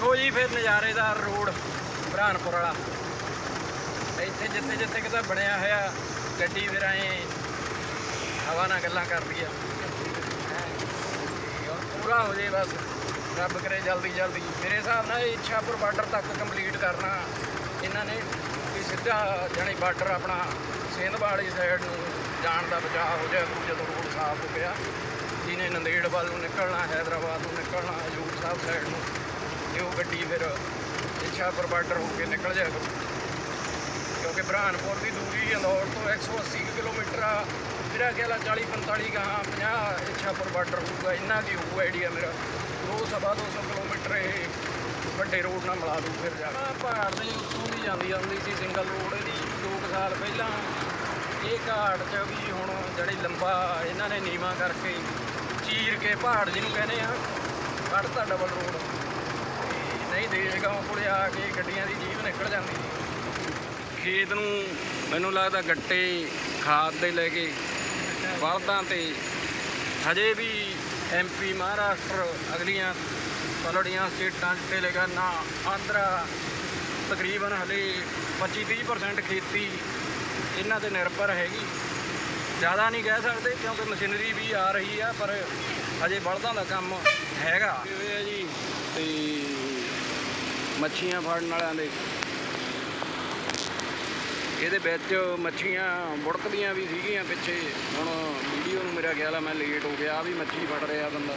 ਦੇਖੋ ਜੀ, ਫਿਰ ਨਜ਼ਾਰੇਦਾਰ ਰੋਡ ਬਰਾਨਪੁਰ ਵਾਲਾ। ਇੱਥੇ ਜਿੱਥੇ ਜਿੱਥੇ ਕਿਤੇ ਬਣਿਆ ਹੋਇਆ, ਗੱਡੀ ਫਿਰ ਐ ਹਵਾ ਨਾਲ ਗੱਲਾਂ ਕਰਦੀ ਆ। ਪੂਰਾ ਹੋ ਜੇ ਬਸ, ਰੱਬ ਕਰੇ ਜਲਦੀ ਜਲਦੀ। ਮੇਰੇ ਹਿਸਾਬ ਨਾਲ ਇਹ ਇੱਛਾਪੁਰ ਬਾਰਡਰ ਤੱਕ ਕੰਪਲੀਟ ਕਰਨਾ। ਇਹਨਾਂ ਨੇ ਵੀ ਸਿੱਧਾ ਜਾਣੀ ਬਾਰਡਰ ਆਪਣਾ ਸਿੰਧ ਸਾਈਡ ਨੂੰ ਜਾਣ ਦਾ ਬਚਾਅ ਹੋ ਜਾਏ ਜਦੋਂ ਰੋਡ ਸਾਫ਼ ਹੋ ਗਿਆ। ਜਿਹਨੇ ਨੰਦੇੜ ਵੱਲ ਨੂੰ ਨਿਕਲਣਾ, ਹੈਦਰਾਬਾਦ ਨੂੰ ਨਿਕਲਣਾ, ਹਜੂਰ ਸਾਹਿਬ ਸਾਈਡ ਨੂੰ। ਤੇ ਉਹ ਗੱਡੀ ਫਿਰ ਇੱਛਾਪੁਰ ਬਾਰਡਰ ਹੋ ਕੇ ਨਿਕਲ ਜਾਇਆ ਕਰੂ ਕਿਉਂਕਿ ਬਰਹਾਨਪੁਰ ਦੀ ਦੂਰੀ ਇੰਦੌਰ ਤੋਂ 180 ਕੁ ਕਿਲੋਮੀਟਰ ਆ। ਮੇਰਾ ਖਿਆਲ ਆ 40 45 ਗਾਹਾਂ 50 ਇੱਛਾਪੁਰ ਬਾਰਡਰ ਹੋਊਗਾ। ਇੰਨਾ ਦੀ ਹੋਊਗਾ ਆਈਡੀਆ ਮੇਰਾ। ਦੋ ਸਵਾ 200 ਕਿਲੋਮੀਟਰ ਇਹ ਵੱਡੇ ਰੋਡ ਨਾਲ ਮਿਲਾ ਦੂ ਫਿਰ ਜਾ ਪਹਾੜ ਦੇ ਉੱਤੋਂ ਦੀ ਜਾਂਦੀ ਆਉਂਦੀ ਸੀ ਸਿੰਗਲ ਰੋਡ ਇਹਦੀ। ਦੋ ਕੁ ਸਾਲ ਪਹਿਲਾਂ ਇਹ ਘਾਟ 'ਚ ਵੀ ਹੁਣ ਜਿਹੜੀ ਲੰਬਾ ਇਹਨਾਂ ਨੇ ਨੀਵਾ ਕਰਕੇ ਚੀਰ ਕੇ ਪਹਾੜ ਜਿਹਨੂੰ ਕਹਿੰਦੇ ਆ, ਕੱਢਤਾ ਡਬਲ ਰੋਡ ਨਹੀਂ ਦੇਸ਼ਗਾਂਵ ਕੋਲੇ ਆ ਕੇ ਗੱਡੀਆਂ ਦੀ ਜੀਵ ਨਿਕਲ ਜਾਂਦੀ। ਖੇਤ ਨੂੰ ਮੈਨੂੰ ਲੱਗਦਾ ਗੱਟੇ ਖਾਦ ਦੇ ਲੈ ਕੇ ਬਲਦਾਂ ਤੇ ਹਜੇ ਵੀ ਐਮਪੀ ਮਹਾਰਾਸ਼ਟਰ ਅਗਲੀਆਂ ਪਲੜੀਆਂ ਸਟੇਟਾਂ ਤੇ ਲਗਾ ਨਾ ਆਂਧਰਾ ਤਕਰੀਬਨ ਹਲੇ 25-30% ਖੇਤੀ ਇਹਨਾਂ ਤੇ ਨਿਰਭਰ ਹੈਗੀ। ਜ਼ਿਆਦਾ ਨਹੀਂ ਕਹਿ ਸਕਦੇ ਕਿਉਂਕਿ ਮਸ਼ੀਨਰੀ ਵੀ ਆ ਰਹੀ ਆ ਪਰ ਹਜੇ ਬਲਦਾਂ ਦਾ ਕੰਮ ਹੈਗਾ। ਜੀ ਤੇ ਮੱਛੀਆਂ ਫੜਨ ਵਾਲਿਆਂ ਦੇ। ਇਹਦੇ ਵਿੱਚ ਮੱਛੀਆਂ ਬੁੜਕਦੀਆਂ ਵੀ ਸੀਗੀਆਂ ਪਿੱਛੇ। ਹੁਣ ਵੀਡੀਓ ਨੂੰ ਮੇਰਾ ਖਿਆਲ ਆ, ਮੈਂ ਲੇਟ ਹੋ ਗਿਆ, ਆ ਵੀ ਮੱਛੀ ਫੜ ਰਿਹਾ ਬੰਦਾ।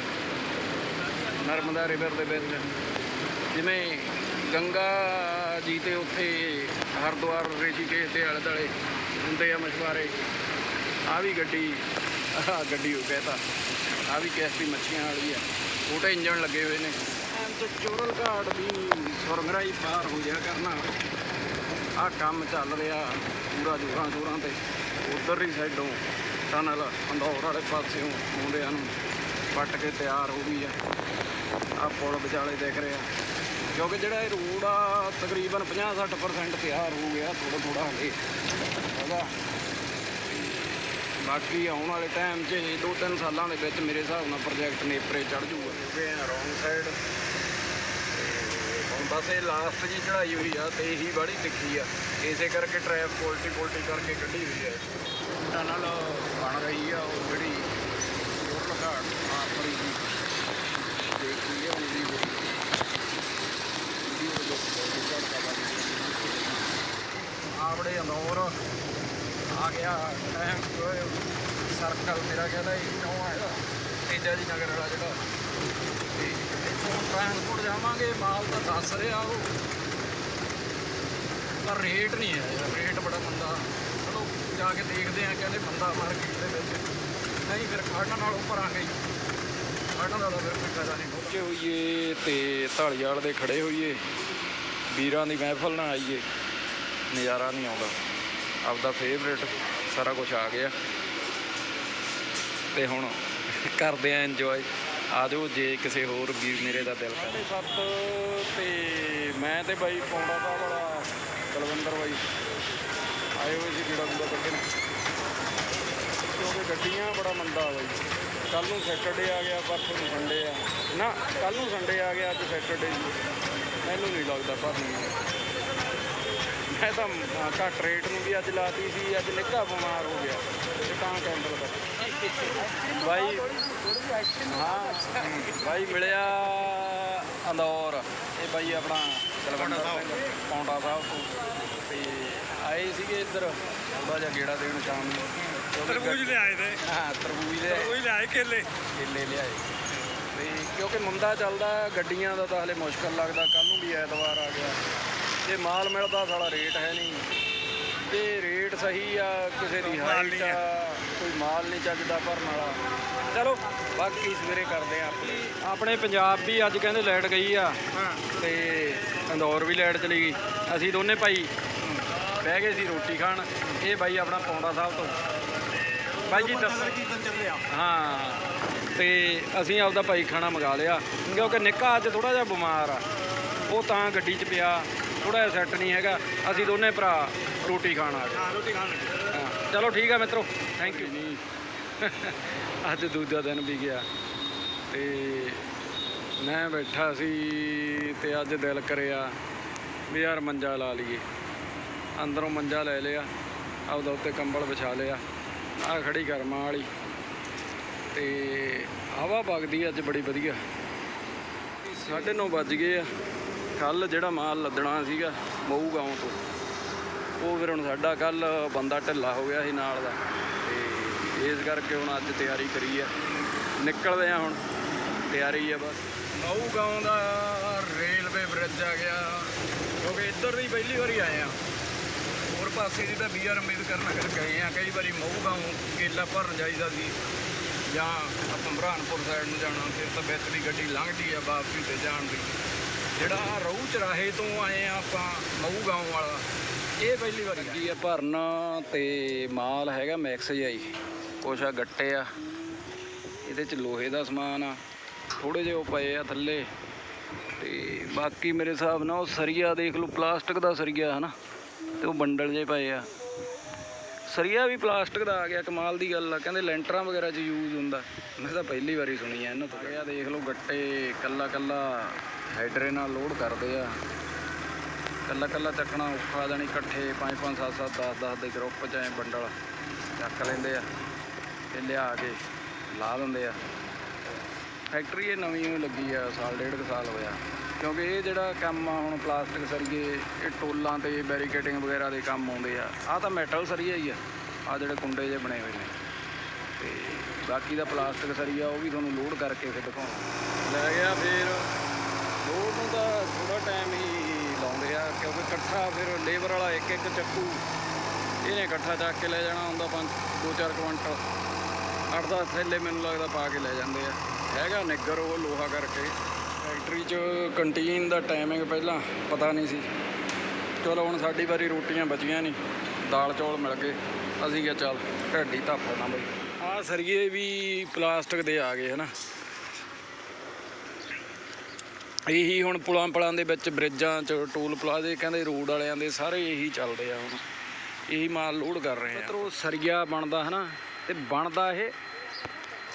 ਨਰਮਦਾ ਰਿਵਰ ਦੇ ਵਿੱਚ। ਜਿਵੇਂ ਗੰਗਾ ਜੀ ਤੇ ਉੱਥੇ ਹਰਿਦੁਆਰ, ਰਿਸ਼ੀਕੇਸ਼ ਦੇ ਆਲੇ ਦੁਆਲੇ ਹੁੰਦੇ ਆ ਮਛਵਾਰੇ ਆ ਵੀ ਗੱਡੀ, ਆਹ ਗੱਡੀ ਹੋ ਕਹਿਤਾ। ਆ ਵੀ ਕਿਸ਼ਤੀ ਮੱਛੀਆਂ ਵਾਲੀ ਆ। ਛੋਟੇ ਇੰਜਣ ਲੱਗੇ ਹੋਏ ਨੇ। ਚੋਰਲ ਘਾਟ ਦੀ ਸੁਰੰਗਰਾਈ ਪਾਰ ਹੋ ਜਾ ਕਰਨਾ। ਆ ਕੰਮ ਚੱਲ ਰਿਹਾ ਪੂਰਾ ਜੋਰਾਂ ਜੋਰਾਂ ਤੇ। ਉਧਰ ਹੀ ਸਾਈਡੋਂ ਟਨਲ ਅੰਦੌਰ ਵਾਲੇ ਪਾਸਿਓਂ ਮੁੰਡਿਆਂ ਨੂੰ ਪੱਟ ਕੇ ਤਿਆਰ ਹੋ ਗਈ ਆ। ਆ ਪੁਲ ਵਿਚਾਲੇ ਦੇਖ ਰਿਹਾ। ਕਿਉਂਕਿ ਜਿਹੜਾ ਇਹ ਰੋਡ ਆ, ਤਕਰੀਬਨ 50-60% ਤਿਆਰ ਹੋ ਗਿਆ ਥੋੜਾ ਥੋੜਾ ਹਲੇ। ਹੈਗਾ। ਬਾਕੀ ਆਉਣ ਵਾਲੇ ਟਾਈਮ 'ਚ ਦੋ ਤਿੰਨ ਸਾਲਾਂ ਦੇ ਵਿੱਚ ਮੇਰੇ ਹਿਸਾਬ ਨਾਲ ਪ੍ਰੋਜੈਕਟ ਨੇਪਰੇ ਚੜ ਜੂਗਾ। ਕਿਉਂਕਿ ਰੌਂਗ ਸਾਈਡ ਬਸ ਇਹ ਲਾਸਟ ਜੀ ਚੜਾਈ ਹੋਈ ਆ ਤੇ ਇਹੀ ਬੜੀ ਤਿੱਖੀ ਆ। ਇਸੇ ਕਰਕੇ ਟ੍ਰੈਫ ਪੋਲਟੀ ਪੋਲਟੀ ਕਰਕੇ ਕੱਢੀ ਹੋਈ ਆ। ਟਨਲ ਬਣ ਰਹੀ ਆ ਉਹ ਜਿਹੜੀ ਹੋਰ ਲਗਾੜ ਆਪਣੀ ਦੀ ਦੇਖ ਆ ਉਹਦੀ ਆਵੜੇ ਅੰਦੌਰ ਆ ਗਿਆ ਟਾਈਮ ਸਰਕਲ ਮੇਰਾ ਕਹਿੰਦਾ ਇਹ ਨੌ ਹੈਗਾ ਤੇਜਾ ਜੀ ਨਗਰ ਵਾਲਾ ਜਿਹੜਾ। ਟ੍ਰਾਂਸਪੋਰਟ ਜਾਵਾਂਗੇ ਮਾਲ ਤਾਂ ਦੱਸ ਰਿਹਾ ਉਹ। ਪਰ ਰੇਟ ਨਹੀਂ ਹੈ ਯਾਰ, ਰੇਟ ਬੜਾ ਮੰਦਾ। ਚਲੋ, ਜਾ ਕੇ ਦੇਖਦੇ ਆ ਕਹਿੰਦੇ ਮੰਦਾ ਮਾਰਕੀਟ ਦੇ ਵਿੱਚ। ਨਹੀਂ ਫਿਰ ਖਾਣਾ ਨਾਲ ਭਰਾਂਗੇ ਹੀ ਖਾਣਾ ਦਾ ਫਿਰ ਕੋਈ ਫਾਇਦਾ ਨਹੀਂ। ਪਹੁੰਚੇ ਹੋਈਏ ਤੇ ਢਾਲੀਵਾਲ ਦੇ ਖੜੇ ਹੋਈਏ। ਵੀਰਾਂ ਦੀ ਮਹਿਫਲ ਨਾਲ ਆਈਏ। ਨਜ਼ਾਰਾ ਨਹੀਂ ਆਉਂਦਾ। ਆਪਦਾ ਫੇਵਰੇਟ ਸਾਰਾ ਕੁਝ ਆ ਗਿਆ। ਤੇ ਹੁਣ ਕਰਦੇ ਆ ਇੰਜੋਏ ਆ ਜਾਓ ਜੇ ਕਿਸੇ ਹੋਰ ਵੀਰ ਮੇਰੇ ਦਾ ਦਿਲ ਕਰੇ। ਸੱਤ ਤੇ ਮੈਂ ਤੇ ਬਾਈ ਪੌਂਡਾ ਸਾਹਿਬ ਵਾਲਾ ਬਲਵੰਦਰ ਬਾਈ। ਆਏ ਹੋਏ ਸੀ ਜਿਹੜਾ ਗੁੰਦਾ ਕੱਢਣ। ਕਿਉਂਕਿ ਗੱਡੀਆਂ ਬੜਾ ਮੰਦਾ ਬਾਈ। ਕੱਲ ਨੂੰ ਸੈਟਰਡੇ ਆ ਗਿਆ ਪਰਸੋਂ ਨੂੰ ਸੰਡੇ ਆ। ਨਾ ਕੱਲ ਨੂੰ ਸੰਡੇ ਆ ਗਿਆ ਅੱਜ ਸੈਟਰਡੇ ਮੈਨੂੰ ਨਹੀਂ ਲੱਗਦਾ ਪਰ ਮੈਂ ਤਾਂ ਘੱਟ ਰੇਟ ਨੂੰ ਵੀ ਅੱਜ ਲਾਤੀ ਸੀ ਅੱਜ ਨਿੱਘਾ ਬਿਮਾਰ ਹੋ ਗਿਆ। ਤੇ ਤਾਂ ਕੈਂਡਲ ਕਰ ਬਾਈ ਹਾਂ ਬਾਈ ਮਿਲਿਆ ਅੰਦੌਰ। ਇਹ ਬਾਈ ਆਪਣਾ ਕਲਵੰਡਾ ਸਾਹਿਬ। ਪੌਂਡਾ ਸਾਹਿਬ ਤੋਂ। ਤੇ ਆਏ ਸੀਗੇ ਇੱਧਰ। ਥੋੜਾ ਜਿਹਾ ਗੇੜਾ ਦੇਣ ਸ਼ਾਮ ਨੂੰ। ਤਰਬੂਜ ਲਿਆਏ ਤੇ ਹਾਂ ਤਰਬੂਜ ਲਿਆਏ। ਤਰਬੂਜ ਲਿਆਏ ਕੇਲੇ। ਕੇਲੇ ਲਿਆਏ। ਤੇ ਕਿਉਂਕਿ ਮੰਦਾ ਚੱਲਦਾ ਗੱਡੀਆਂ ਦਾ ਤਾਂ ਹਲੇ ਮੁਸ਼ਕਲ ਲੱਗਦਾ। ਕੱਲ ਨੂੰ ਵੀ ਐਤਵਾਰ ਆ ਗਿਆ। ਜੇ ਮਾਲ ਮਿਲਦਾ ਸਾਲਾ ਰੇਟ ਹੈ ਨਹੀਂ। ਜੇ ਰੇਟ ਸਹੀ ਆ ਕਿਸੇ ਦੀ ਹਾਈਟ ਕੋਈ ਮਾਲ ਨਹੀਂ ਚੱਜਦਾ ਭਰਨ ਵਾਲਾ। ਚਲੋ ਬਾਕੀ ਸਵੇਰੇ ਕਰਦੇ ਆ ਆਪਣੀ। ਆਪਣੇ ਪੰਜਾਬ ਵੀ ਅੱਜ ਕਹਿੰਦੇ ਲਾਈਟ ਗਈ ਆ। ਹਾਂ। ਤੇ ਇੰਦੌਰ ਵੀ ਲਾਈਟ ਚਲੀ ਗਈ। ਅਸੀਂ ਦੋਨੇ ਭਾਈ ਬਹਿ ਗਏ ਸੀ ਰੋਟੀ ਖਾਣ। ਇਹ ਬਾਈ ਆਪਣਾ ਪੌਂਡਾ ਸਾਹਿਬ ਤੋਂ। ਬਾਈ ਜੀ ਦੱਸੋ ਹਾਂ। ਤੇ ਅਸੀਂ ਆਪਦਾ ਭਾਈ ਖਾਣਾ ਮੰਗਾ ਲਿਆ। ਕਿਉਂਕਿ ਨਿੱਕਾ ਅੱਜ ਥੋੜਾ ਜਿਹਾ ਬਿਮਾਰ ਆ। ਉਹ ਤਾਂ ਗੱਡੀ 'ਚ ਪਿਆ। ਥੋੜਾ ਜਿਹਾ ਸੈੱਟ ਨਹੀਂ ਹੈਗਾ। ਅਸੀਂ ਦੋਨੇ ਭਰਾ ਰੋਟੀ ਖਾਣ ਆ ਗਏ। ਹਾਂ ਰੋਟੀ ਖਾਣ ਚਲੋ ਠੀਕ ਆ ਮਿੱਤਰੋ। ਥੈਂਕ ਯੂ ਅੱਜ ਦੂਜਾ ਦਿਨ ਵੀ ਗਿਆ। ਤੇ ਮੈਂ ਬੈਠਾ ਸੀ ਤੇ ਅੱਜ ਦਿਲ ਕਰਿਆ ਵੀ ਯਾਰ ਮੰਜਾ ਲਾ ਲਈਏ। ਅੰਦਰੋਂ ਮੰਜਾ ਲੈ ਲਿਆ, ਆਪਦਾ ਉੱਤੇ ਕੰਬਲ ਵਿਛਾ ਲਿਆ ਆ ਖੜੀ ਕਰਮਾਂ ਵਾਲੀ। ਤੇ ਹਵਾ ਵਗਦੀ ਅੱਜ ਬੜੀ ਵਧੀਆ। 9:30 ਵੱਜ ਗਏ ਆ। ਕੱਲ ਜਿਹੜਾ ਮਾਲ ਲੱਦਣਾ ਸੀਗਾ ਮਊ ਗਾਉਂ ਤੋਂ, ਉਹ ਫਿਰ ਹੁਣ ਸਾਡਾ ਕੱਲ ਬੰਦਾ ਢਿੱਲਾ ਹੋ ਗਿਆ ਸੀ ਨਾਲ ਦਾ। ਇਸ ਕਰਕੇ ਹੁਣ ਅੱਜ ਤਿਆਰੀ ਕਰੀ ਆ। ਨਿਕਲਦੇ ਆ ਹੁਣ। ਤਿਆਰੀ ਆ ਬਸ। ਮਊ ਗਾਉਂ ਦਾ ਰੇਲਵੇ ਬ੍ਰਿਜ ਆ ਗਿਆ। ਕਿਉਂਕਿ ਇੱਧਰ ਦੀ ਪਹਿਲੀ ਵਾਰੀ ਆਏ ਆ। ਹੋਰ ਪਾਸੇ ਦੀ ਤਾਂ ਬੀਆਰ ਅੰਬੇਦਕਰ ਨਗਰ ਗਏ ਆ। ਕਈ ਵਾਰੀ ਮਊ ਗਾਉਂ ਕੇਲਾ ਭਰਨ ਜਾਈਦਾ ਸੀ। ਜਾਂ ਆਪਾਂ ਬ੍ਰਹਾਨਪੁਰ ਸਾਈਡ ਨੂੰ ਜਾਣਾ ਫਿਰ ਤਾਂ ਵਿੱਚ ਦੀ ਗੱਡੀ ਲੰਘਦੀ ਆ ਵਾਪਸੀ ਤੇ ਜਾਣ ਦੀ। ਜਿਹੜਾ ਰਊ ਚਰਾਹੇ ਤੋਂ ਆਏ ਆ ਆਪਾਂ ਮਊ ਗਾਉਂ ਵਾਲਾ ਇਹ ਪਹਿਲੀ ਵਾਰੀ ਲੱਗੀ ਆ ਭਰਨ ਤੇ ਮਾਲ ਹੈਗਾ ਮੈਕਸ ਜਾਈ ਕੁਛ ਆ, ਗੱਟੇ ਆ। ਇਹਦੇ ਚ ਲੋਹੇ ਦਾ ਸਮਾਨ ਆ। ਥੋੜੇ ਜਿਹੇ ਉਹ ਪਏ ਆ ਥੱਲੇ। ਤੇ ਬਾਕੀ ਮੇਰੇ ਹਿਸਾਬ ਨਾਲ ਉਹ ਸਰੀਆ ਦੇਖ ਲਓ, ਪਲਾਸਟਿਕ ਦਾ ਸਰੀਆ, ਹਨਾ? ਤੇ ਉਹ ਬੰਡਲ ਜੇ ਪਏ ਆ। ਸਰੀਆ ਵੀ ਪਲਾਸਟਿਕ ਦਾ ਆ ਗਿਆ, ਕਮਾਲ ਦੀ ਗੱਲ ਆ। ਕਹਿੰਦੇ ਲੈਂਟਰਾਂ ਵਗੈਰਾ 'ਚ ਯੂਜ਼ ਹੁੰਦਾ। ਮੈਂ ਤਾਂ ਪਹਿਲੀ ਵਾਰੀ ਸੁਣੀ ਆ ਇਹਨਾਂ ਤੋਂ। ਇਹ ਦੇਖ ਲਓ, ਗੱਟੇ ਕੱਲਾ ਕੱਲਾ ਹੈਡਰੇ ਨਾਲ ਲੋਡ ਕਰਦੇ ਆ। ਕੱਲਾ ਕੱਲਾ ਚੱਕਣਾ ਔਖਾ, ਜਾਣੀ ਇਕੱਠੇ 5 5 7 7 10 10 ਦੇ ਗਰੁੱਪ 'ਚ ਐ ਬੰਡਲ ਚੱਕ ਲੈਂਦੇ ਆ। ਤੇ ਲਿਆ ਕੇ ਲਾ ਦਿੰਦੇ ਆ। ਫੈਕਟਰੀ ਇਹ ਨਵੀਂ ਹੀ ਲੱਗੀ ਆ, ਸਾਲ ਡੇਢ ਕੁ ਸਾਲ ਹੋਇਆ। ਕਿਉਂਕਿ ਇਹ ਜਿਹੜਾ ਕੰਮ ਆ, ਹੁਣ ਪਲਾਸਟਿਕ ਸਰੀਏ, ਇਹ ਟੋਲਾਂ ਤੇ ਬੈਰੀਕੇਟਿੰਗ ਵਗੈਰਾ ਦੇ ਕੰਮ ਆਉਂਦੇ ਆ। ਆਹ ਤਾਂ ਮੈਟਲ ਸਰੀਆ ਹੀ ਆ। ਆ ਜਿਹੜੇ ਕੁੰਡੇ ਜੇ ਬਣੇ ਹੋਏ ਨੇ। ਤੇ ਬਾਕੀ ਦਾ ਪਲਾਸਟਿਕ ਸਰੀਆ ਉਹ ਵੀ ਤੁਹਾਨੂੰ ਲੋਡ ਕਰਕੇ ਫਿਰ ਦਿਖਾਉਣਾ। ਲੈ ਗਿਆ ਫਿਰ। ਲੋਡ ਨੂੰ ਤਾਂ ਥੋੜਾ ਟਾਈਮ ਹੀ ਲਾਉਂਦੇ ਆ, ਕਿਉਂਕਿ ਇਕੱਠਾ ਫਿਰ ਲੇਬਰ ਵਾਲਾ ਇੱਕ ਇੱਕ ਚੱਕੂ। ਇਹਨੇ ਇਕੱਠਾ ਚੱਕ ਕੇ ਲੈ ਜਾਣਾ ਹੁੰਦਾ ਪੰਜ ਦੋ ਚਾਰ ਕੁਇੰਟਲ। ਅੱਠ ਦਸ ਥੈਲੇ ਮੈਨੂੰ ਲੱਗਦਾ ਪਾ ਕੇ ਲੈ ਜਾਂਦੇ ਆ। ਹੈਗਾ ਨਿੱਗਰ ਉਹ ਲੋਹਾ ਕਰਕੇ। ਫੈਕਟਰੀ 'ਚ ਕੰਟੀਨ ਦਾ ਟਾਈਮਿੰਗ ਪਹਿਲਾਂ ਪਤਾ ਨਹੀਂ ਸੀ। ਚਲੋ ਹੁਣ ਸਾਡੀ ਵਾਰੀ ਰੋਟੀਆਂ ਬਚੀਆਂ ਨਹੀਂ। ਦਾਲ ਚੌਲ ਮਿਲ ਗਏ। ਅਸੀਂ ਕਿਹਾ ਚੱਲ ਢੱਡੀ ਧੱਪ ਨਾ ਬਈ। ਆਹ ਸਰੀਏ ਵੀ ਪਲਾਸਟਿਕ ਦੇ ਆ ਗਏ ਹਨਾ। ਇਹੀ ਹੁਣ ਪੁਲਾਂ ਪਲਾਂ ਦੇ ਵਿੱਚ ਬ੍ਰਿਜਾਂ 'ਚ ਟੋਲ ਪਲਾਜ਼ੇ ਕਹਿੰਦੇ ਰੋਡ ਵਾਲਿਆਂ ਦੇ ਸਾਰੇ ਇਹੀ ਚੱਲਦੇ ਆ ਹੁਣ। ਇਹੀ ਮਾਲ ਲੋਡ ਕਰ ਰਹੇ ਆ। ਮਤਲਬ ਸਰੀਆ ਬਣਦਾ ਹਨਾ। ਤੇ ਬਣਦਾ ਇਹ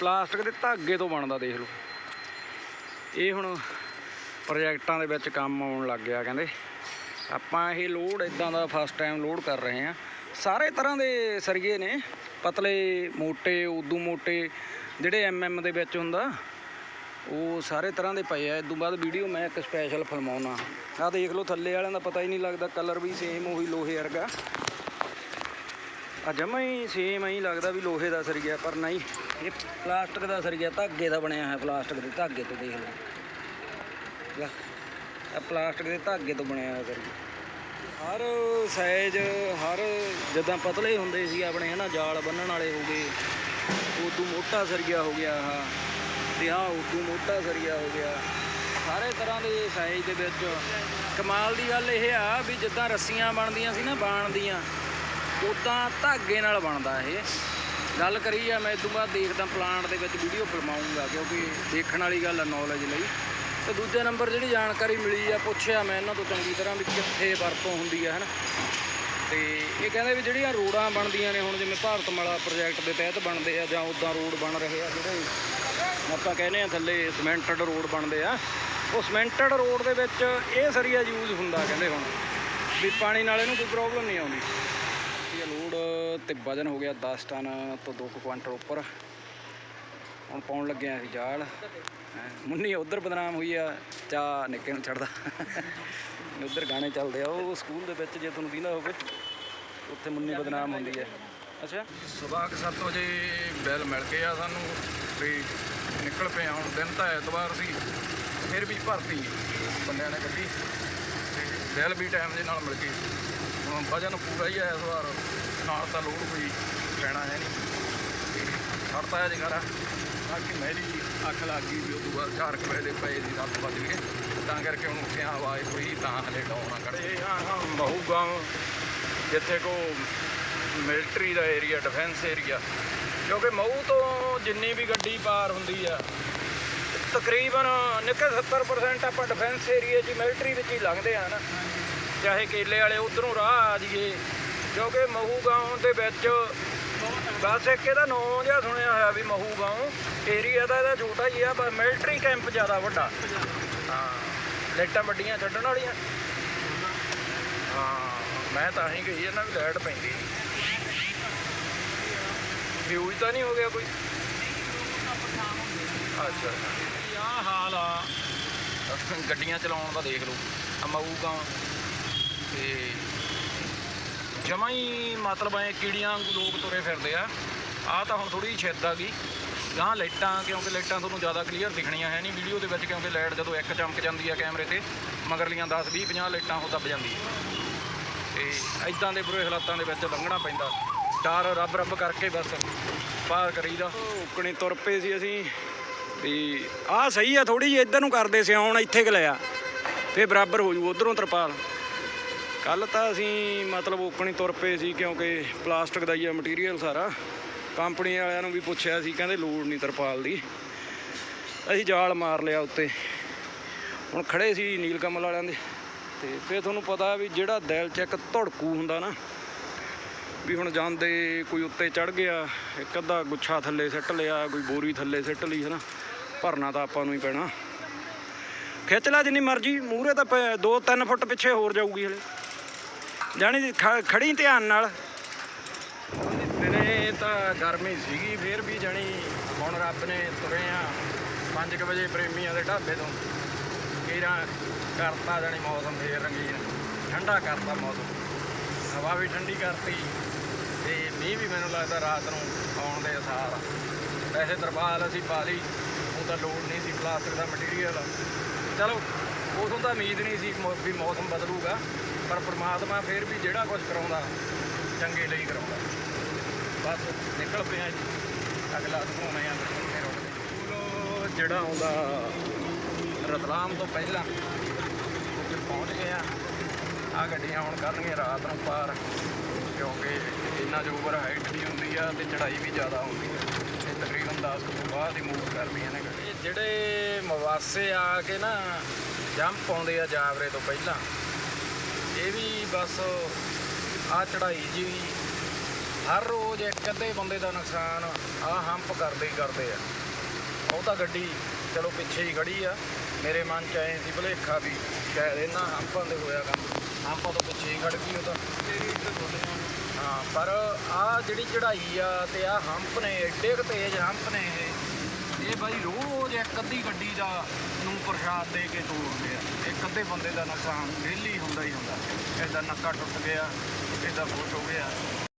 ਪਲਾਸਟਿਕ ਦੇ ਧਾਗੇ ਤੋਂ ਬਣਦਾ, ਦੇਖ ਲਓ। ਇਹ ਹੁਣ ਪ੍ਰੋਜੈਕਟਾਂ ਦੇ ਵਿੱਚ ਕੰਮ ਆਉਣ ਲੱਗ ਗਿਆ, ਕਹਿੰਦੇ। ਆਪਾਂ ਇਹ ਲੋਡ ਇਦਾਂ ਦਾ ਫਸਟ ਟਾਈਮ ਲੋਡ ਕਰ ਰਹੇ ਆ ਸਾਰੇ ਤਰ੍ਹਾਂ ਦੇ ਸਰੀਏ ਨੇ, ਪਤਲੇ ਮੋਟੇ ਉਦੋਂ ਮੋਟੇ, ਜਿਹੜੇ ਐਮਐਮ ਦੇ ਵਿੱਚ ਹੁੰਦਾ, ਉਹ ਸਾਰੇ ਤਰ੍ਹਾਂ ਦੇ ਪਏ ਆ। ਇਸ ਤੋਂ ਬਾਅਦ ਵੀਡੀਓ ਮੈਂ ਇੱਕ ਸਪੈਸ਼ਲ ਫਿਲਮਾਉਣਾ ਆ ਦੇਖ ਲਓ, ਥੱਲੇ ਵਾਲਿਆਂ ਦਾ ਪਤਾ ਹੀ ਨਹੀਂ ਲੱਗਦਾ ਕਲਰ ਵੀ ਸੇਮ ਉਹੀ ਲੋਹੇ ਵਰਗਾ। ਆ ਜਮਾ ਹੀ ਸੇਮ ਹੀ ਲੱਗਦਾ ਵੀ ਲੋਹੇ ਦਾ ਸਰੀਆ, ਪਰ ਨਹੀਂ। ਇਹ ਪਲਾਸਟਿਕ ਦਾ ਸਰੀਆ, ਧਾਗੇ ਦਾ ਬਣਿਆ ਹੋਇਆ ਪਲਾਸਟਿਕ ਦੇ ਧਾਗੇ ਤੋਂ ਦੇਖ ਲਓ। ਲੈ ਪਲਾਸਟਿਕ ਦੇ ਧਾਗੇ ਤੋਂ ਬਣਿਆ ਹੋਇਆ ਸਰ ਹਰ ਸਾਈਜ਼ ਹਰ ਜਿੱਦਾਂ ਪਤਲੇ ਹੁੰਦੇ ਸੀ ਆਪਣੇ, ਹਨਾ, ਜਾਲ ਬੰਨਣ ਵਾਲੇ ਹੋ ਗਏ। ਉਦੋਂ ਮੋਟਾ ਸਰੀਆ ਹੋ ਗਿਆ ਆਹ, ਤੇ ਆਹ ਉਦੋਂ ਮੋਟਾ ਸਰੀਆ ਹੋ ਗਿਆ। ਸਾਰੇ ਤਰ੍ਹਾਂ ਦੇ ਸਾਈਜ਼ ਦੇ ਵਿੱਚ। ਕਮਾਲ ਦੀ ਗੱਲ ਇਹ ਆ ਵੀ ਜਿੱਦਾਂ ਰੱਸੀਆਂ ਬਣਦੀਆਂ ਸੀ ਨਾ, ਬਾਣ ਦੀਆਂ ਉਦਾਂ ਧਾਗੇ ਨਾਲ ਬਣਦਾ ਇਹ। ਗੱਲ ਕਰੀ ਆ, ਮੈਂ ਇਸ ਤੋਂ ਬਾਅਦ ਦੇਖਦਾ ਪਲਾਂਟ ਦੇ ਵਿੱਚ ਵੀਡੀਓ ਫਿਲਮਾਉਂਗਾ ਕਿਉਂਕਿ ਦੇਖਣ ਵਾਲੀ ਗੱਲ ਆ ਨੌਲੇਜ ਲਈ। ਤੇ ਦੂਜੇ ਨੰਬਰ ਜਿਹੜੀ ਜਾਣਕਾਰੀ ਮਿਲੀ ਆ, ਪੁੱਛਿਆ ਮੈਂ ਇਹਨਾਂ ਤੋਂ ਚੰਗੀ ਤਰ੍ਹਾਂ ਵੀ ਕਿੱਥੇ ਵਰਤੋਂ ਹੁੰਦੀ ਆ, ਹਨ। ਤੇ ਇਹ ਕਹਿੰਦੇ ਵੀ ਜਿਹੜੀਆਂ ਰੋਡਾਂ ਬਣਦੀਆਂ ਨੇ, ਹੁਣ ਜਿਵੇਂ ਭਾਰਤਮਾਲਾ ਪ੍ਰੋਜੈਕਟ ਦੇ ਤਹਿਤ ਬਣਦੇ ਆ, ਜਾਂ ਉਦਾਂ ਰੋਡ ਬਣ ਰਹੇ ਆ, ਜਿਹੜੇ ਆਪਾਂ ਕਹਿੰਦੇ ਆ ਥੱਲੇ ਸਿਮੈਂਟਡ ਰੋਡ ਬਣਦੇ ਆ, ਉਹ ਸਿਮੈਂਟਡ ਰੋਡ ਦੇ ਵਿੱਚ ਇਹ ਸਰੀਆ ਯੂਜ਼ ਹੁੰਦਾ, ਕਹਿੰਦੇ ਹੁਣ। ਵੀ ਪਾਣੀ ਨਾਲ ਇਹਨੂੰ ਕੋਈ ਪ੍ਰੋਬਲਮ ਨਹੀਂ ਆਉਂਦੀ। ਤੇ ਵਜਨ ਹੋ ਗਿਆ 10 ਟਨ ਤੋਂ 2 ਕੁਆਂਟਲ ਉੱਪਰ। ਹੁਣ ਪਾਉਣ ਲੱਗੇ ਆ ਅਸੀਂ ਜਾਲ। ਮੁੰਨੀ, ਉਧਰ ਬਦਨਾਮ ਹੋਈ ਆ ਚਾ ਨਿੱਕੇ ਨੂੰ ਛੱਡਦਾ। ਉਧਰ ਗਾਣੇ ਚੱਲਦੇ ਆ, ਉਹ ਸਕੂਲ ਦੇ ਵਿੱਚ ਜੇ ਤੁਹਾਨੂੰ ਦਿੰਦਾ ਹੋਵੇ, ਉੱਥੇ ਮੁੰਨੀ ਬਦਨਾਮ ਹੁੰਦੀ ਹੈ ਅੱਛਾ। ਸਵੇਰ 7 ਵਜੇ ਬੈਲ ਮਿਲ ਕੇ ਆ ਸਾਨੂੰ, ਵੀ ਨਿਕਲ ਪਏ ਆ, ਹੁਣ ਦਿਨ ਤਾਂ ਐਤਵਾਰ ਸੀ, ਫਿਰ ਵੀ ਭਰਤੀ। ਬੰਦਿਆਂ ਨੇ ਗੱਡੀ ਤੇ ਵੀ ਟਾਈਮ ਦੇ ਨਾਲ ਮਿਲ ਗਈ। ਹੁਣ ਵਜਨ ਪੂਰਾ ਹੀ ਹੈ ਇਸ ਵਾਰ। ਨਾਲ ਤਾਂ ਲੋੜ ਕੋਈ ਪੈਣਾ ਹੈ ਨਹੀਂ। ਤੇ ਛੱਡਤਾ ਹੈ ਜਗਾਰਾ ਬਾਕੀ ਮੇਰੀ ਅੱਖ ਲੱਗ ਗਈ ਵੀ ਉਦੋਂ ਬਾਅਦ 4 ਵਜੇ ਦੇ ਪਏ ਦੀ 7 ਵੱਜ ਗਏ ਤਾਂ ਕਰਕੇ ਹੁਣ ਉੱਠਿਆ ਆਵਾਜ਼ ਕੋਈ ਤਾਂ ਹਲੇ ਡਾਉਣਾ ਕਰੇ। ਹਾਂ ਮਹੂ ਗਾਉਂ ਜਿੱਥੇ ਕੋ ਮਿਲਟਰੀ ਦਾ ਏਰੀਆ ਡਿਫੈਂਸ ਏਰੀਆ ਕਿਉਂਕਿ ਮਹੂ ਤੋਂ ਜਿੰਨੀ ਵੀ ਗੱਡੀ ਪਾਰ ਹੁੰਦੀ ਆ ਤਕਰੀਬਨ ਨਿੱਕੇ 70% ਆਪਾਂ ਡਿਫੈਂਸ ਏਰੀਆ 'ਚ ਮਿਲਟਰੀ ਵਿੱਚ ਹੀ ਲੰਘਦੇ ਆ ਨਾ। ਚਾਹੇ ਕੇਲੇ ਵਾਲੇ ਉਧਰੋਂ ਰਾਹ ਆ ਜਾਈਏ, ਕਿਉਂਕਿ ਮਹੂ ਗਾਉਂ ਦੇ ਵਿੱਚ ਬਸ ਇੱਕ ਇਹਦਾ ਨਾਂ ਜਿਹਾ ਸੁਣਿਆ ਹੋਇਆ ਵੀ ਮਹੂ ਗਾਉਂ ਏਰੀਆ ਦਾ ਇਹਦਾ ਛੋਟਾ ਹੀ ਆ, ਪਰ ਮਿਲਟਰੀ ਕੈਂਪ ਜ਼ਿਆਦਾ ਵੱਡਾ। ਹਾਂ, ਲਾਈਟਾਂ ਵੱਡੀਆਂ ਛੱਡਣ ਵਾਲੀਆਂ। ਹਾਂ, ਮੈਂ ਤਾਂ ਹੀ ਗਈ ਇਹਨਾਂ ਵੀ ਲਾਈਟ ਪੈਂਦੀ ਫਿਊਜ਼ ਤਾਂ ਨਹੀਂ ਹੋ ਗਿਆ ਕੋਈ। ਅੱਛਾ। ਆਹ ਹਾਲ ਆ? ਗੱਡੀਆਂ ਚਲਾਉਣ ਦਾ ਦੇਖ ਲਓ। ਆ ਮਊ ਗਾਉਂ ਤੇ ਜਮਾਂ ਹੀ ਮਤਲਬ ਐ ਕੀੜੀਆਂ ਵਾਂਗੂ ਲੋਕ ਤੁਰੇ ਫਿਰਦੇ ਆ। ਆ ਤਾਂ ਹੁਣ ਥੋੜੀ ਛਿੱਦ ਆ ਗਈ। ਗਾਂ ਲਾਈਟਾਂ, ਕਿਉਂਕਿ ਲਾਈਟਾਂ ਤੁਹਾਨੂੰ ਜ਼ਿਆਦਾ ਕਲੀਅਰ ਦਿਖਣੀਆਂ ਹੈ ਨਹੀਂ ਵੀਡੀਓ ਦੇ ਵਿੱਚ, ਕਿਉਂਕਿ ਲਾਈਟ ਜਦੋਂ ਇੱਕ ਚਮਕ ਜਾਂਦੀ ਆ ਕੈਮਰੇ ਤੇ, ਮਗਰਲੀਆਂ 10 20 50 ਲਾਈਟਾਂ ਉਹ ਦੱਬ ਜਾਂਦੀ ਤੇ ਐਦਾਂ ਦੇ ਬੁਰੇ ਹਾਲਾਤਾਂ ਦੇ ਵਿੱਚ ਲੰਘਣਾ ਪੈਂਦਾ। ਡਰ ਰੱਬ ਰੱਬ ਕਰਕੇ ਬਸ। ਪਾਰ ਕਰੀਦਾ। ਉਕਣੀ ਤੁਰ ਪਏ ਸੀ ਅਸੀਂ। ਵੀ ਆਹ ਸਹੀ ਆ ਥੋੜੀ ਜਿਹੀ, ਇੱਧਰ ਨੂੰ ਕਰਦੇ ਸੀ, ਹੁਣ ਇੱਥੇ ਕਿ ਲਿਆ ਫੇ ਬਰਾਬਰ ਹੋ ਜੂ, ਉਧਰੋਂ ਤਰਪਾਲ। ਕੱਲ ਤਾਂ ਅਸੀਂ ਮਤਲਬ ਓਕਣੀ ਤੁਰ ਪਏ ਸੀ, ਕਿਉਂਕਿ ਪਲਾਸਟਿਕ ਦਾ ਹੀ ਆ ਮਟੀਰੀਅਲ ਸਾਰਾ। ਕੰਪਨੀ ਵਾਲਿਆਂ ਨੂੰ ਵੀ ਪੁੱਛਿਆ ਸੀ, ਕਹਿੰਦੇ ਲੋੜ ਨਹੀਂ ਤਰਪਾਲ ਦੀ। ਅਸੀਂ ਜਾਲ ਮਾਰ ਲਿਆ ਉੱਤੇ। ਹੁਣ ਖੜੇ ਸੀ ਨੀਲ ਕਮਲ ਵਾਲਿਆਂ ਦੇ। ਤੇ ਫਿਰ ਤੁਹਾਨੂੰ ਪਤਾ ਵੀ ਜਿਹੜਾ ਦਿਲ 'ਚ ਇੱਕ ਧੜਕੂ ਹੁੰਦਾ ਨਾ, ਵੀ ਹੁਣ ਜਾਂਦੇ ਕੋਈ ਉੱਤੇ ਚੜ ਗਿਆ, ਇੱਕ ਅੱਧਾ ਗੁੱਛਾ ਥੱਲੇ ਸਿੱਟ ਲਿਆ, ਕੋਈ ਬੋਰੀ ਥੱਲੇ ਸਿੱਟ ਲਈ, ਹਨਾ। ਭਰਨਾ ਤਾਂ ਆਪਾਂ ਨੂੰ ਹੀ ਪੈਣਾ। ਖਿੱਚ ਲੈ ਜਿੰਨੀ ਮਰਜ਼ੀ, ਮੂਹਰੇ ਤਾਂ 2-3 ਫੁੱਟ ਪਿੱਛੇ ਹੋਰ ਜਾਊਗੀ ਹਲੇ। ਜਾਣੀ ਖ- ਖੜੀ ਧਿਆਨ ਨਾਲ। ਦਿਨੇ ਤਾਂ ਗਰਮੀ ਸੀਗੀ, ਫੇਰ ਵੀ ਜਾਣੀ ਹੁਣ ਰੱਬ ਨੇ ਤੁਰੇ ਆ 5 ਵਜੇ ਪ੍ਰੇਮੀਆਂ ਦੇ ਢਾਬੇ ਤੋਂ। ਕੀਰਾਂ ਕਰਤਾ ਜਾਣੀ ਮੌਸਮ ਫੇਰ ਰੰਗੀਨ। ਠੰਡਾ ਕਰਤਾ ਮੌਸਮ। ਹਵਾ ਵੀ ਠੰਡੀ ਕਰਤੀ। ਤੇ ਮੀਂਹ ਵੀ ਮੈਨੂੰ ਲੱਗਦਾ ਰਾਤ ਨੂੰ ਆਉਣ ਦੇ ਅਸਾਰ। ਵੈਸੇ ਤਰਪਾਲ ਅਸੀਂ ਪਾ ਲਈ। ਉਹ ਤਾਂ ਲੋੜ ਨਹੀਂ ਸੀ ਪਲਾਸਟਿਕ ਦਾ ਮਟੀਰੀਅਲ ਚਲੋ, ਉਦੋਂ ਤਾਂ ਉਮੀਦ ਨਹੀਂ ਸੀ ਮੌ- ਵੀ ਮੌਸਮ ਬਦਲੂਗਾ, ਪਰ ਪ੍ਰਮਾਤਮਾ ਫੇਰ ਵੀ ਜਿਹੜਾ ਕੁਝ ਕਰਾਉਂਦਾ, ਚੰਗੇ ਲਈ ਕਰਾਉਂਦਾ। ਬਸ, ਨਿਕਲ ਪਿਆ ਜੀ। ਅਗਲਾ ਦਿਖਾਉਣਾ ਆ ਫਿਰ ਉਹ ਜਿਹੜਾ ਆਉਂਦਾ, ਰਤਲਾਮ ਤੋਂ ਪਹਿਲਾਂ, ਉੱਥੇ ਪਹੁੰਚ ਗਏ ਆ। ਆ ਗੱਡੀਆਂ ਹੁਣ ਕਰਨਗੀਆਂ ਰਾਤ ਨੂੰ ਪਾਰ, ਕਿਉਂਕਿ ਇੰਨਾ ਜੋ ਓਵਰ ਹਾਈਟ ਵੀ ਹੁੰਦੀ ਆ, ਤੇ ਚੜਾਈ ਵੀ ਜ਼ਿਆਦਾ ਹੁੰਦੀ ਆ। ਤਕਰੀਬਨ 10 ਤੋਂ ਬਾਅਦ ਹੀ ਮੂਵ ਕਰਦੀਆਂ ਨੇ ਗੱਡੀ ਜਿਹੜੇ ਮਵਾਸੇ ਆ ਕੇ ਨਾ ਜੰਪ ਪਾਉਂਦੇ ਆ ਜਾਵਰੇ ਤੋਂ ਪਹਿਲਾਂ, ਇਹ ਵੀ ਬਸ ਆ ਚੜਾਈ ਜੀ ਹਰ ਰੋਜ਼ ਇੱਕ ਅੱਧੇ ਬੰਦੇ ਦਾ ਨੁਕਸਾਨ ਆ ਹੰਪ ਕਰਦੇ ਹੀ ਕਰਦੇ ਆ। ਉਹ ਤਾਂ ਗੱਡੀ ਚਲੋ ਪਿੱਛੇ ਹੀ ਖੜੀ ਆ। ਮੇਰੇ ਮਨ ਚ ਆਏ ਸੀ, ਭਲੇਖਾ ਵੀ। ਸ਼ਾਇਦ ਇਹਨਾਂ ਹੰਪਾਂ ਦੇ ਹੋਇਆ ਕੰਮ। ਹੰਪਾਂ ਤੋਂ ਪਿੱਛੇ ਹੀ ਖੜ ਗਈ ਉਹ ਤਾਂ। ਹਾਂ, ਪਰ ਆ ਜਿਹੜੀ ਚੜਾਈ ਆ ਤੇ ਆ ਹੰਪ ਨੇ, ਏਡੇ ਕੁ ਤੇਜ਼ ਹੰਪ ਨੇ ਇਹ। ਇਹ ਬਾਈ ਰੋਜ਼ ਇੱਕ ਅੱਧੀ ਗੱਡੀ ਦਾ ਨੂੰ ਪ੍ਰਸ਼ਾਦ ਦੇ ਕੇ ਤੋੜਦੇ ਆ। ਇੱਕ ਅੱਧੇ ਬੰਦੇ ਦਾ ਨੁਕਸਾਨ, ਡੇਲੀ ਹੁੰਦਾ ਹੀ ਹੁੰਦਾ। ਇਹਦਾ ਨੱਕਾ ਟੁੱਟ ਗਿਆ ਇਹਦਾ ਕੁਛ ਹੋ ਗਿਆ।